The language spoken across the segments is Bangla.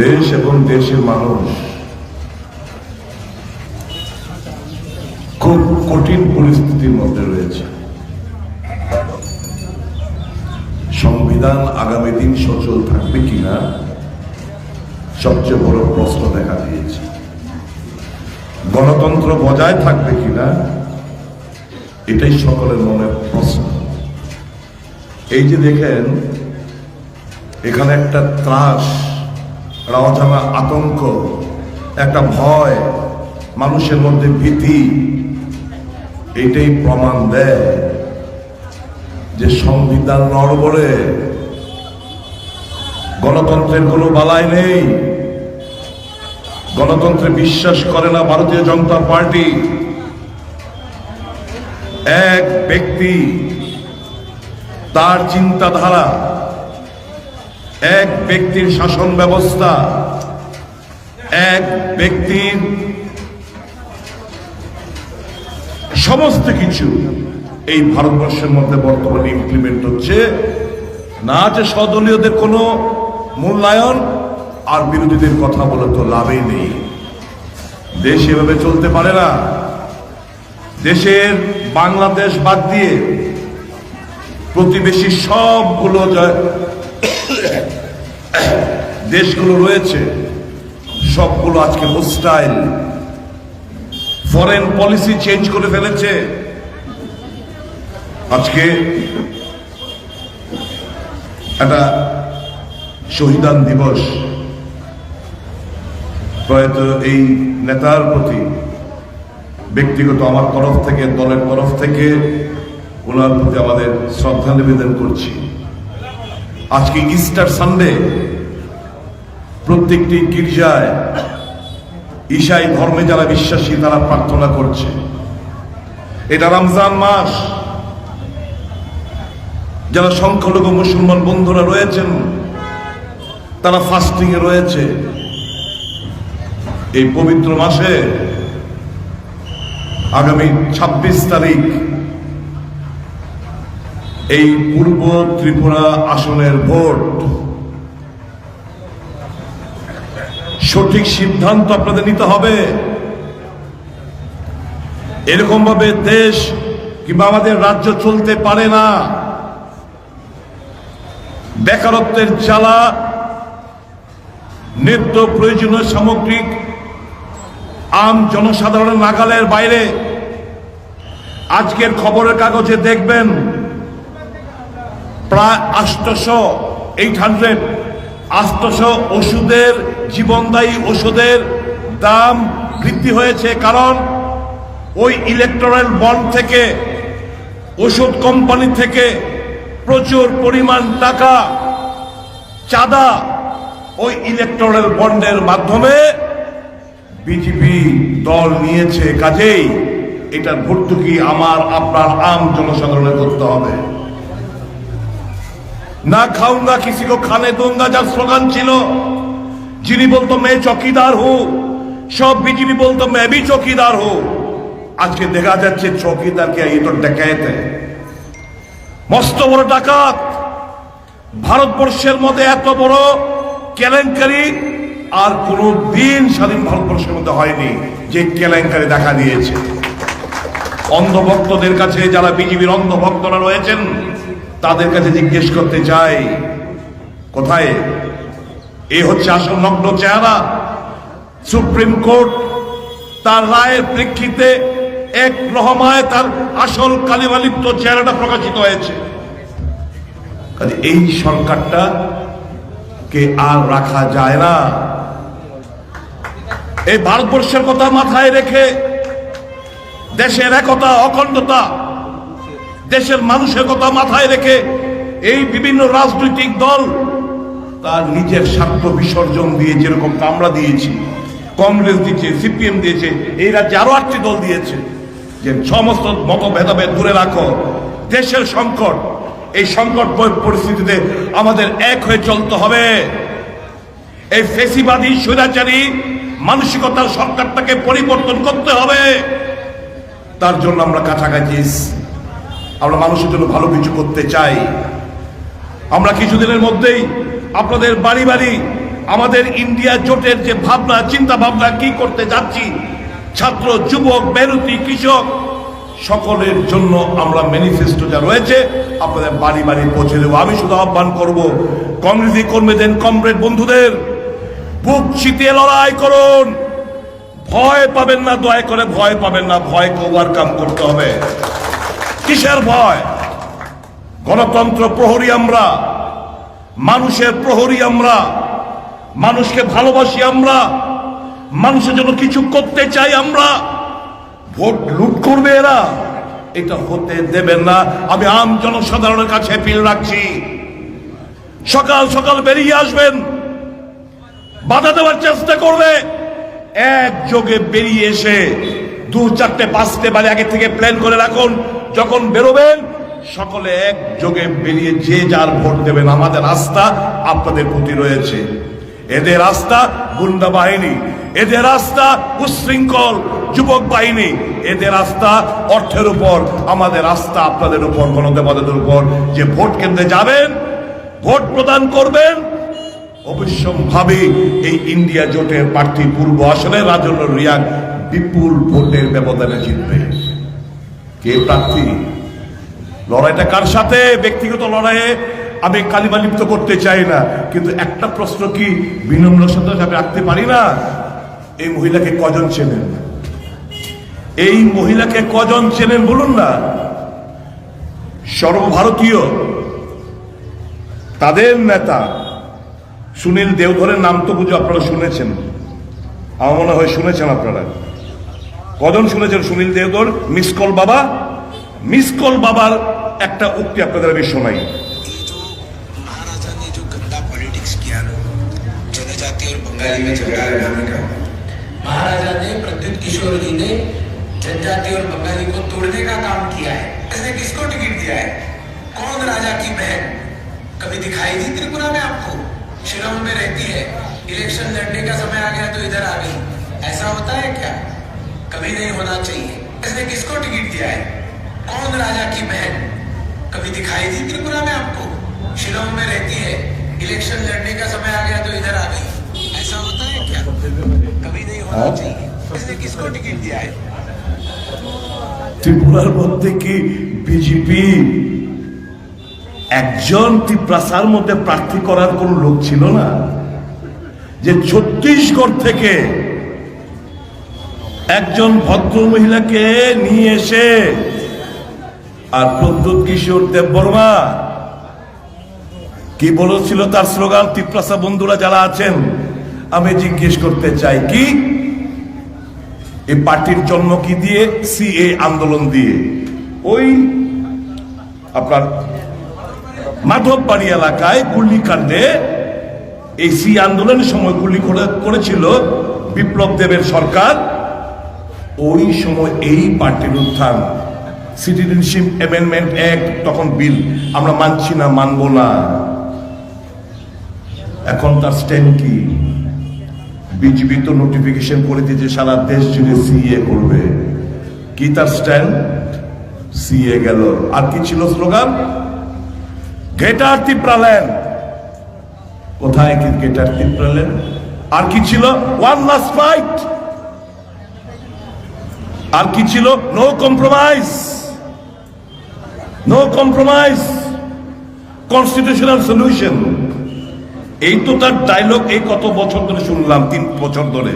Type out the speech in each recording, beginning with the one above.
দেশ এবং দেশের মানুষ খুব কঠিন পরিস্থিতির মধ্যে রয়েছে। সংবিধান আগামী দিন সচল থাকবে কিনা, সবচেয়ে বড় প্রশ্ন দেখা দিয়েছে। গণতন্ত্র বজায় থাকবে কিনা, এটাই সকলের মনে প্রশ্ন। এই যে দেখেন, এখানে একটা ত্রাস একটা অজানা আতঙ্ক, একটা ভয়, মানুষের মধ্যে ভীতি, এটাই প্রমাণ দেয় যে সংবিধান নড়বড়ে, গণতন্ত্রের কোনো বালাই নেই। গণতন্ত্রে বিশ্বাস করে না ভারতীয় জনতা পার্টি। এক ব্যক্তি তার চিন্তাধারা এক ব্যক্তির শাসন ব্যবস্থা, এক ব্যক্তির সমস্ত কিছু এই ভারতবর্ষের মধ্যে বর্তমানে ইমপ্লিমেন্ট হচ্ছে। না আছে সদলীয়দের কোনো মূল্যায়ন আর বিরোধীদের কথা বলে তো লাভই নেই। দেশ এভাবে চলতে পারে না। দেশের বাংলাদেশ বাদ দিয়ে প্রতিবেশী সবগুলো যে- দেশগুলো রয়েছে, সবগুলো আজকে হোস্টাইল ফরেন পলিসি চেঞ্জ করে ফেলেছে। আজকে একটা শহীদান দিবস। প্রয়াত এই নেতার প্রতি ব্যক্তিগত আমার তরফ থেকে, দলের তরফ থেকে, ওনার প্রতি আমাদের শ্রদ্ধা নিবেদন করছি। আজকে ইস্টার সানডে প্রত্যেকটি গির্জায় ঈশাই ধর্মে যারা বিশ্বাসী, তারা প্রার্থনা করছে। এটা রমজান মাস। যারা সংখ্যালঘু মুসলমান বন্ধুরা রয়েছেন, তারা ফাস্টিং এ রয়েছে। এই পবিত্র মাসে আগামী ২৬ তারিখ এই পূর্ব ত্রিপুরা আসনের ভোট। সঠিক সিদ্ধান্ত আপনাদের নিতে হবে। এরকম ভাবে দেশ কিংবা আমাদের রাজ্য চলতে পারে না। বেকারত্বের জ্বালা, নিত্য প্রয়োজনীয় সামগ্রিক আম জনসাধারণের নাগালের বাইরে। আজকের খবরের কাগজে দেখবেন প্রায় আষ্টশো এইট হান্ড্রেড আষ্টশো ওষুধের জীবনদায়ী ওষুধের দাম বৃদ্ধি হয়েছে কারণ ওই ইলেকট্রাল বন্ড থেকে, ওষুধ কোম্পানি থেকে প্রচুর পরিমাণ টাকা চাঁদা ওই ইলেকট্রাল বন্ডের মাধ্যমে বিজেপি দল নিয়েছে। কাজেই এটার ভর্তুকি আমার, আপনার, আম জনসাধারণের করতে হবে। না খাউঙ্গা কিসি কো খানে দুঙ্গা, যার স্লোগান ছিল, যিনি বলতো মে চকিদার হো, সব বিজেপি বলতো মে ভি চকিদার হো। আজকে দেখা যাচ্ছে চকিদার কে এই তো ডেকায়েতে মস্ত বড় ডাকাত। ভারতবর্ষের মধ্যে এত বড় কেলেঙ্কারি আর কোনো দিন স্বাধীন ভারতবর্ষের মধ্যে হয়নি যে কেলেঙ্কারি দেখা দিয়েছে। অন্ধভক্তদের কাছে যারা বিজেপির অন্ধভক্তরা রয়েছেন তাদের কাছে জিজ্ঞেস করতে চাই, কোথায়? এ হচ্ছে আসল নগ্ন চেহারা। সুপ্রিম কোর্ট তার রায়ের প্রেক্ষিতে এক রহমায় তার আসল কালিমালিপ্ত চেহারাটা প্রকাশিত হয়েছে। এই সরকারটা কে আর রাখা যায় না। এই ভারতবর্ষের কথা মাথায় রেখে দেশের একতা, অখণ্ডতা দেশের মানুষের কথা মাথায় রেখে এই বিভিন্ন রাজনৈতিক দল তার নিজের স্বার্থ বিসর্জন দিয়ে যেরকম আমরা দিয়েছি, কংগ্রেস দিয়েছে, সিপিএম দিয়েছে, এই রাজ্যে আরও আটটি দল দিয়েছে। যে সমস্ত মত ভেদাভেদ দূরে রাখো। দেশের সংকট, এই সংকট পরিস্থিতিতে আমাদের এক হয়ে চলতে হবে। এই ফেসিবাদী, স্বৈরাচারী মানসিকতার সরকারটাকে পরিবর্তন করতে হবে। তার জন্য আমরা কাছাকাছি। আমরা মানুষের জন্য ভালো কিছু করতে চাই। আমরা কিছুদিনের মধ্যেই আপনাদের বাড়ি বাড়ি আমাদের ইন্ডিয়া জোটের যে ভাবনা, চিন্তা ভাবনা, কি করতে যাচ্ছি, ছাত্র, যুবক বেরুতি কৃষক, সকলের জন্য আমরা ম্যানিফেস্টো যা রয়েছে, আপনাদের বাড়ি বাড়ি পৌঁছে দেবো। আমি শুধু আহ্বান করব কংগ্রেসী কর্মীদের, কমরেড বন্ধুদের, বুক চিতিয়ে লড়াই করুন। ভয় পাবেন না, দয়া করে ভয় পাবেন না, ভয়কে ওভারকাম করতে হবে। কিসের ভয়? গণতন্ত্র প্রহরী আমরা, মানুষের প্রহরী আমরা, মানুষকে ভালোবাসি আমরা, মানুষের জন্য কিছু করতে চাই আমরা। ভোট লুট করবে এরা। এটা হতে দেবেন না। আমি আম জনসাধারণের কাছে অ্যাপিল রাখছি। সকাল সকাল বেরিয়ে আসবেন। বাধা দেওয়ার চেষ্টা করবে। একযোগে বেরিয়ে এসে দু চারটে, পাঁচটে বারে আগে থেকে প্ল্যান করে রাখুন। যখন বেরোবেন, সকলে একযোগে বেরিয়ে যে যার ভোট দেবেন, আমাদের আস্থা আপনাদের প্রতি রয়েছে। এদের আস্থা গুন্ডা বাহিনী, এদের আস্থা উশৃঙ্খল যুবক বাহিনী, এদের আস্থা অর্থের উপর, আমাদের আস্থা আপনাদের উপর, গণদেবতাদের উপর। যে ভোট কেন্দ্রে যাবেন, ভোট প্রদান করবেন, অবশ্যম্ভাবে এই ইন্ডিয়া জোটের প্রার্থী পূর্ব আসনে রাজন্য রিয়াং বিপুল ভোটের ব্যবধানে জিতবে। কে প্রার্থী? লড়াইটা কার সাথে? ব্যক্তিগত লড়াইয়ে আমি কালিমা লিপ্ত করতে চাই না। কিন্তু একটা প্রশ্ন কি বিনম্র সাথে রাখতে পারি না? এই মহিলাকে কজন চেনেন? এই মহিলাকে কজন চেনেন বলুন না। সর্বভারতীয় তাদের নেতা সুনীল দেওধরের নাম তো বুঝে আপনারা শুনেছেন। আমার মনে হয় শুনেছেন আপনারা। কজন শুনেছেন সুনীল দেওধর মিস কল বাবা মিস কল বাবার একটা উক্তি আপনাদের আমি শোনাই महाराजा ने जो गंदा पॉलिटिक्स किया ना जनजाति और बंगाली में झगड़ा लगाने का महाराजा ने प्रद्युत किशोर जी ने जनजाति और बंगाली को तोड़ने का काम किया है इसने किसको टिकट दिया है कौन राजा की बहन कभी दिखाई दी त्रिपुरा में आपको शिलोंग में रहती है इलेक्शन लड़ने का समय आ गया तो इधर आ गई ऐसा होता है क्या कभी नहीं होना चाहिए इसने किसको टिकट दिया है कौन राजा की बहन कभी दिखाई दी त्रिपुरा में आपको शिलोंग में रहती है इलेक्शन लड़ने का समय आ गया तो इधर आ गई ऐसा होता है क्या कभी नहीं होना चाहिए इसने किसको टिकट दिया है ত্রিপুরার মধ্যে কি বিজেপি একজন ত্রিপ্রাসার মধ্যে প্রার্থী করার কোন লোক ছিল না যে ছত্তিশগড় থেকে একজন ভদ্র মহিলাকে নিয়ে এসে আর প্রদ্যুৎ কিশোর দেব বর্মা কি বলেছিল তার স্লোগান ত্রিপ্রাসা বন্ধুরা যারা আছেন, আমি জিজ্ঞেস করতে চাই, কি? এই পার্টির জন্ম কি দিয়ে, সিএ আন্দোলন দিয়ে? ওই আপনার মাধববাড়ি এলাকায় গুলিকাণ্ডে এই সি আন্দোলনের সময় গুলি করে- করেছিল বিপ্লব দেবের সরকার। ওই সময় এই পার্টির উত্থান। সিটিজেনশিপ অ্যামেন্ডমেন্ট অ্যাক্ট তখন বিল আমরা মানছি না, মানবো না। এখন তার স্ট্যান্ড কি? বিজেপি তো নোটিফিকেশন করে দিয়েছে সারা দেশ জুড়ে সিএ করবে। কি তার স্ট্যান্ড সিএ গেল। আর কি ছিল স্লোগান গ্রেটার ত্রিপ্রাল্যান্ড কোথায় কি গ্রেটার ত্রিপ্রাল্যান্ড আর কি ছিল? ওয়ান লাস্ট ফাইট আর কি ছিল? No compromise no compromise constitutional solution এই তো তার ডায়লগ এই কত বছর ধরে শুনলাম, তিন বছর ধরে।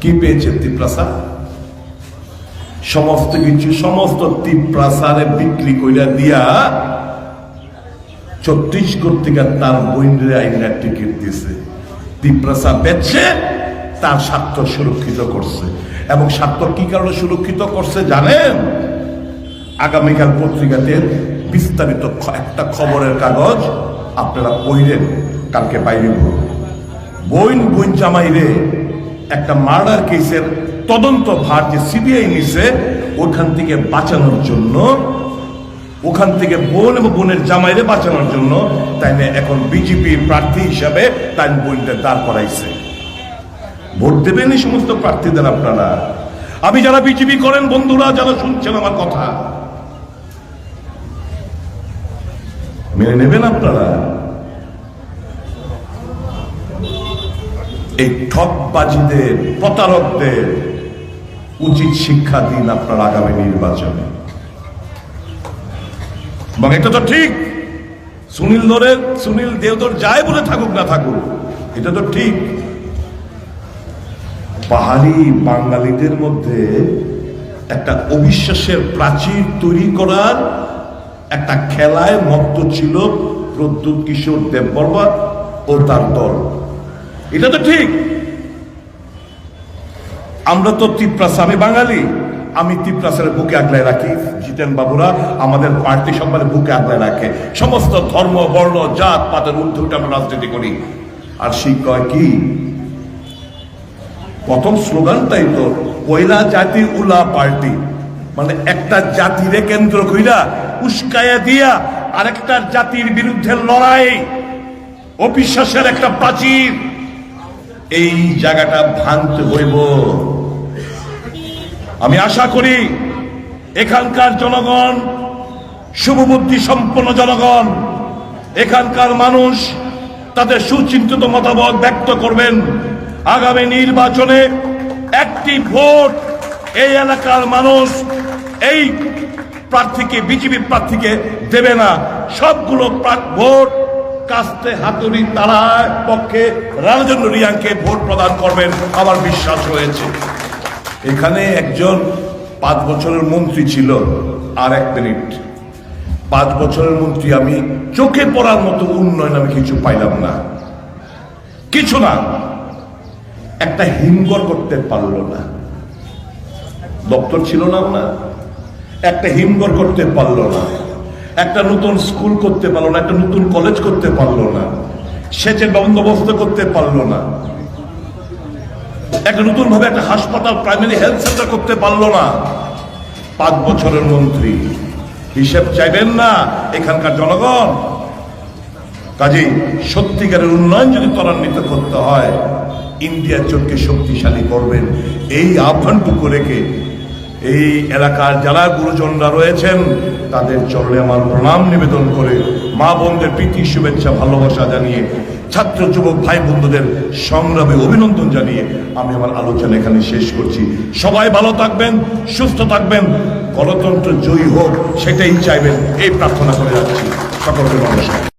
কি পেয়েছেন তিপ্রাসা? সমস্ত কিছু, সমস্ত তিপ্রাসারে বিক্রি কইরা দিয়া ছত্তিশগড় থেকে তার বইনরে আইনা টিকিট দিছে। তিপ্রাসা বেচছে, তার স্বার্থ সুরক্ষিত করছে। এবং স্বার্থ কি কারণে সুরক্ষিত করছে জানেন? আগামীকাল পত্রিকাতে বিস্তারিত একটা খবরের কাগজ আপনারা পড়িলেন, কালকে বাইরে বইন বইন জামাইরে একটা মার্ডার কেসের তদন্ত ভার যে সিবিআই নিছে, ওখান থেকে বাঁচানোর জন্য, ওখান থেকে বোন এবং বোনের জামাইরে বাঁচানোর জন্য তাই এখন বিজেপি প্রার্থী হিসাবে তাই বোনটা দাঁড় করাইছে। ভোট দেবেন এই সমস্ত প্রার্থীদের আপনারা। আমি যারা বিজেপি করেন, বন্ধুরা, যারা শুনছেন আমার কথা, মেনে নেবেন আপনারা? এই ঠকবাজিদের, প্রতারকদের উচিত শিক্ষা দিন আপনার আগামী নির্বাচনে। এবং এটা তো ঠিক। সুনীল দরের সুনীল দেওদর যায় বলে থাকুক না থাকুক, এটা তো ঠিক। পাহাড়ি বাঙালিদের মধ্যে একটা অবিশ্বাসের প্রাচীর তৈরি করার একটা খেলায় মত্ত ছিল প্রদ্যুৎ কিশোর দেববর্মা ও তার দল। এটা তো ঠিক। আমরা তো তিপ্রাস, আমি বাঙালি। আমি তিপ্রাসের বুকে আগলায় রাখি। জিতেন বাবুরা, আমাদের পার্টি সম্মানের বুকে আগলায় রাখে। সমস্ত ধর্ম, বর্ণ, জাত, পাতের ঊর্ধ্বে আমরা রাজনীতি করি। আর সেই কয় কি? প্রথম স্লোগানটাই তো, পয়লা জাতি উলা পার্টি। মানে একটা জাতিরে কেন্দ্র কইরা উস্কায়া দিয়া আরেকটা জাতির বিরুদ্ধে লড়াই। অবিশ্বাসের একটা প্রাচীর। এই জায়গাটা ভাঙতে হইব। আমি আশা করি এখানকার জনগণ, শুভবুদ্ধি সম্পন্ন জনগণ, এখানকার মানুষ তাদের সুচিন্তিত মতামত ব্যক্ত করবেন। আগামী নির্বাচনে একটি ভোট এই এলাকার মানুষ, এই প্রার্থীকে, বিজেপি প্রার্থীকে দেবে না। সবগুলো ভোট কাস্তে হাতুড়ি তারার পক্ষে রাজেন্দ্র রিয়াংকে ভোট প্রদান করবেন, আমার বিশ্বাস রয়েছে। এখানে একজন পাঁচ বছরের মন্ত্রী ছিল, আর এক মিনিট। পাঁচ বছরের মন্ত্রী আমি চোখে পড়ার মতো উন্নয়ন আমি কিছু পাইলাম না। কিছু না। একটা হিমঘর করতে পারল না। দপ্তর ছিল না না একটা হিমঘর করতে পারল না। একটা নতুন স্কুল করতে পারল না, একটা নতুন কলেজ করতে পারল না। সেচের বন্দোবস্ত করতে পারল না। একটা নতুন ভাবে একটা হাসপাতাল প্রাইমারি হেলথ সেন্টার করতে পারল না। পাঁচ বছরের মন্ত্রী। হিসেব চাইবেন না এখানকার জনগণ। কাজেই সত্যিকারের উন্নয়ন যদি ত্বরান্বিত করতে হয় ইন্ডিয়ার জোটকে শক্তিশালী করবেন। এই আহ্বানটুকু রেখে এই এলাকার যারা গুরুজনরা রয়েছেন, তাদের চরণে আমার প্রণাম নিবেদন করে মা বোনদের প্রীতি, শুভেচ্ছা, ভালোবাসা জানিয়ে, ছাত্র, যুবক, ভাই বন্ধুদের সংগ্রামে অভিনন্দন জানিয়ে আমি আমার আলোচনা এখানে শেষ করছি। সবাই ভালো থাকবেন, সুস্থ থাকবেন, গণতন্ত্র জয়ী হোক, সেটাই চাইবেন, এই প্রার্থনা করে যাচ্ছি। সকলকে নমস্কার।